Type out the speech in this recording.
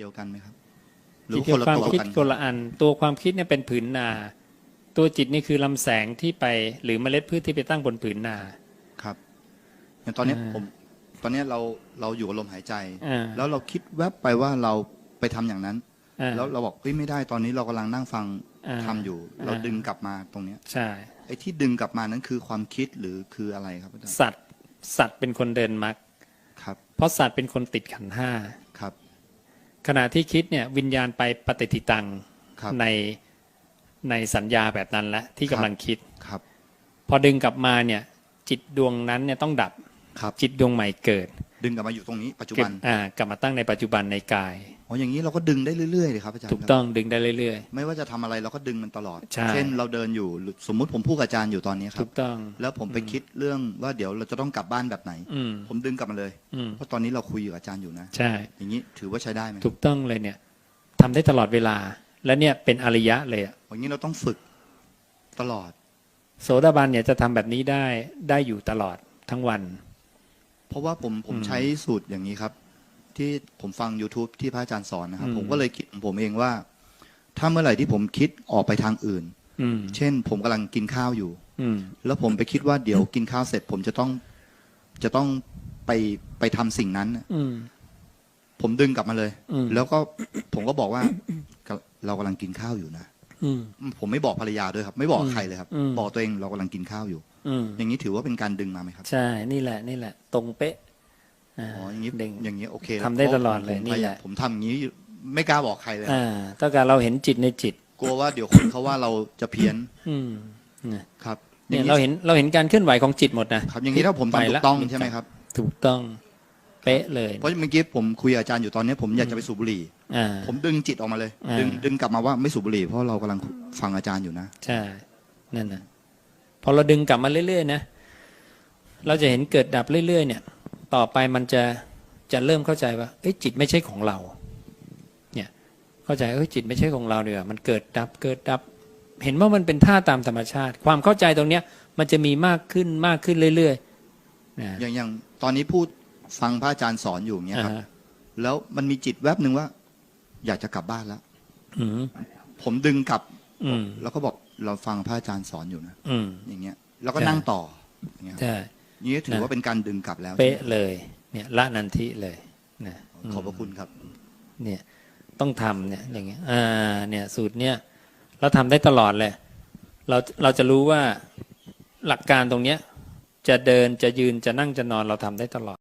เดียวกันไหมครับหรืจิอตคกับนละความตัวคิดกันคนละอัน ตัวความคิดเนี่ยเป็นผืนนา ตัวจิตนี่คือลำแสงที่ไปหรือเมล็ดพืชที่ไปตั้งบนผืนนา ครับอย่างตอนเนี้ยอ่าผม ตอนเนี้ยเราเราอยู่กับลมหายใจ อ่าแล้วเราคิดแวบไปว่าเราไปทำอย่างนั้น อ่า แล้วเราบอกเฮ้ยไม่ได้ตอนนี้เรากำลังนั่งฟังอ่าทำอยู่ เราอ่า ดึงกลับมาตรงเนี้ยใช่ ไอ้ที่ดึงกลับมานั้นคือความคิดหรือคืออะไรครับอาจารย์สัตว์สัตว์เป็นคนเดินมรรคครับเพราะสัตว์เป็นคนติดขันธ์ห้าครับ ขณะที่คิดเนี่ยวิญญาณไปปฏิทิตังครับในในสัญญาแบบนั้นแหละที่กำลังคิดครับ พอดึงกลับมาเนี่ยจิตดวงนั้นเนี่ยต้องดับครับจิตดวงใหม่เกิด ดึงกลับมาอยู่ตรงนี้ปัจจุเกิบัดนอ่ากลับมาตั้งในปัจจุบันในกาย อ๋ออย่างนี้เราก็ดึงได้เรื่อยๆเลยครับอาจารย์ถูกครับต้องดึงได้เรื่อย ไม่ว่าจะทำอะไรเราก็ดึงมันตลอด ใช่ เช่นเราเดินอยู่หรือสมมุติผมพูดกับอาจารย์อยู่ตอนนี้คๆรัถูบ กต้อง แล้วผมไปคิดเรื่องว่าเดี๋ยวเราจะต้องกลับบ้านแบบไหน อืม ผมดึงกลับมาเลย อืม เพราะตอนนี้เราคุยอยู่กับอาจารย์อยู่นะ ใช่ อย่างนี้ถือว่าใช้ได้ไหมถูกต้องเลยเนี่ยทำได้ตลอดเวลา และเนี่ยเป็นอริยะเลยอะอย่างนี้เราต้องฝึกตลอด โสดาบันเนี่ยจะทำแบบนี้ได้ได้อยู่ตลอดทั้งวัน เพราะว่าผมผมอืมใช้สูตรอย่างนี้ครับ ที่ผมฟัง YouTube ที่พระอาจารย์สอนนะครับ อืม ผมก็เลยคิดของผมเองว่า ถ้าเมื่อไหร่ที่ผมคิดออกไปทางอื่น อืมเช่น ผมกำลังกินข้าวอยู่ อืม แล้วผมไปคิดว่าเดี๋ยวกินข้าวเสร็จ ผมจะต้องจะต้องไปไปทำสิ่งนั้นน่ะอืม ผมดึงกลับมาเลย อืม แล้วก็ผมก็บอกว่า เรากำลังกินข้าวอยู่นะอืม ผมไม่บอกภรรยาด้วยครับ ไม่บอกอืมใครเลยครับ อืม บอกตัวเองเรากำลังกินข้าวอยู่ อืม อย่างนี้ถือว่าเป็นการดึงมาไหมครับ ใช่ นี่แหละ นี่แหละ ตรงเป๊ะ อ่าอ๋ออย่างนี้ดึงอย่างนี้โอเคทำได้พราะตลอดเลยผมนี่แหละผมทำอย่างนี้อยู่ไม่กล้าบอกใครเลยอ่าต้องการเราเห็นจิตในจิต กลัวว่าเดี๋ยวคนเขาว่าเราจะเพี้ยน อืมเนี่ยครับเนี่ยเราเห็นเราเห็นการเคลื่อนไหวของจิตหมดนะครับอย่างนี้ถ้าผมไปทำถูละกต้องใช่ไหมครับ ถูกต้องเป๊ะเลยเพราะเมื่อกี้ผมคุยกับอาจารย์อยู่ตอนนี้ผมอยากจะไปสูบบุหรี่อ่าผมดึงจิตออกมาเลยอ่าดึงดึงกลับมาว่าไม่สูบบุหรี่เพราะเรากำลังฟังอาจารย์อยู่นะใช่นั่นนะพอเราดึงกลับมาเรื่อยๆนะเราจะเห็นเกิดดับเรื่อยๆเนี่ย ต่อไปมันจะจะเริ่มเข้าใจว่าเอ้ยจิตไม่ใช่ของเรา เนี่ยเข้าใจเอ้ยจิตไม่ใช่ของเราเดียวมันเกิดดับเกิดดับ เห็นว่ามันเป็นท่าตามธรรมชาติ ความเข้าใจตรงเนี้ย มันจะมีมากขึ้นมากขึ้นเรื่อยๆนะอย่างอย่างตอนนี้พูดฟังพระอาจารย์สอนอยู่อย่างเงี้ยครับอ่าฮะแล้วมันมีจิตแวบหนึ่งว่า อยากจะกลับบ้านแล้วอืมผมดึงกลับอืมแล้วก็บอกเราฟังพระอาจารย์สอนอยู่นะอืมอย่างเงี้ย แล้วก็ใช่นั่งต่ออย่างเงี้ยครับใช่ นี่ถือนะว่าเป็นการดึงกลับแล้วเป๊ะเลยเนี่ยละนันทิเลยนะขอบพระคุณครับ เนี่ยต้องทำเนี่ยอย่างเงี้ยอ่าเนี่ยสูตรเนี่ยเราทำได้ตลอดเลย เราเราจะรู้ว่าหลักการตรงเนี้ยจะเดินจะยืนจะนั่งจะนอนเราทำได้ตลอด